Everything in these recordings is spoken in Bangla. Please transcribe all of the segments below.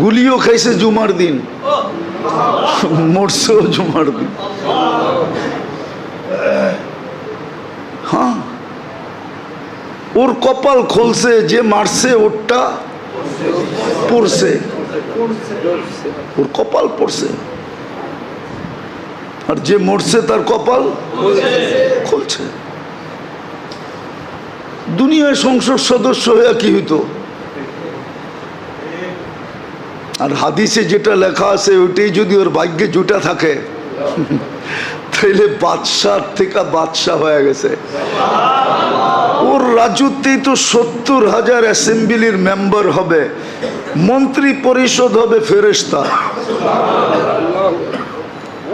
গুলিও খাইছে জুমার দিন। মরছেও জুমার দিন। হ্যাঁ? ওর কপাল খুলছে যে মারছে, ওরটা পড়ছে। ওর কপাল পড়ছে। আর যে মরছে, তার কপাল খুলছে। দুনিয়ায় সংসদ সদস্য হয়ে কি হইতো? আর হাদিসে যেটা লেখা আছে, ওইটাই যদি ওর ভাগ্যে জুটা থাকে, তাইলে বাদশাহ থেকে বাদশাহ হয়ে গেছে। ওর রাজত্বেই তো সত্তর হাজার অ্যাসেম্বলির মেম্বার হবে, মন্ত্রী পরিষদ হবে ফেরেস্তা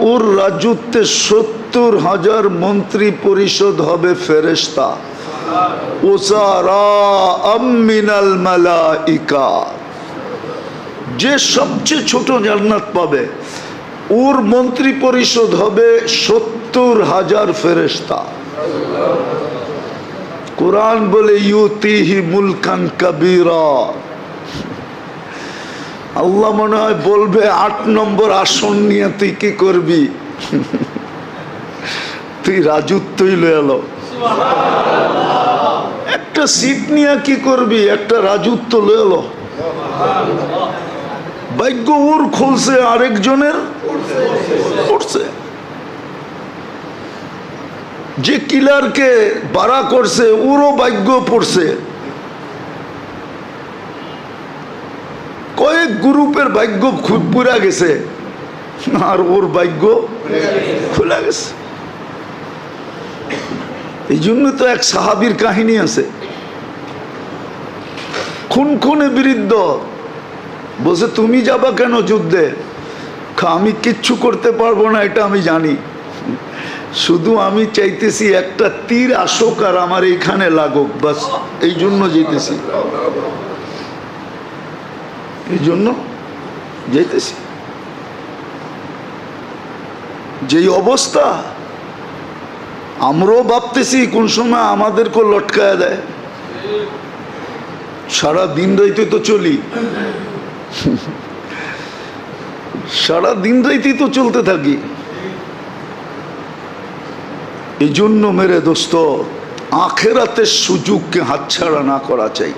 ওর রাজত্বে সত্তর হাজার মন্ত্রী পরিষদ হবে ফেরেস্তা ওসারা আমিনাল মালা মালাইকা। যে সবচেয়ে ছোট জান্নাত পাবে, ওর মন্ত্রী পরিষদ হবে সত্তর হাজার ফেরেস্তা কোরআন বলে, ইউতিহি মুলকান কাবিরা। আল্লাহ মনে হয় বলবে, আট নম্বর আসন নিয়ে তুই কি করবি? তুই রাজত্বই লয়ে এলো। একটা সিট নিয়ে কি করবি? একটা রাজত্ব লয়ে এলো। ভাগ্য ওর খুলছে আরেকজনের? পড়ছে যে কিলারকে বাড়া করছে, ওরও ভাগ্য পড়ছে। কয়েক গ্রুপের ভাগ্য পুরা গেছে, আর ওর ভাগ্য খোলা গেছে। এই জন্য তো এক সাহাবির কাহিনী আছে। খুন খুনে বিরুদ্ধ বলছে, তুমি যাবা কেন যুদ্ধে? আমি কিচ্ছু করতে পারব না, এটা আমি জানি। শুধু আমি চাইতেছি একটা তীর আসুক আর আমার এইখানে লাগুক, বাস, এই জন্য যেতেছি। এই জন্য যেতেছি। যেই অবস্থা, আমরাও ভাবতেছি কোন সময় আমাদেরকে লটকায় দেয়। সারা দিন রাইতে তো চলি। সারা দিন রাইতেই তো চলতে থাকি। এই জন্য মেরে দোস্ত, আখেরাতের সুযোগকে হাতছাড়া না করা চাই।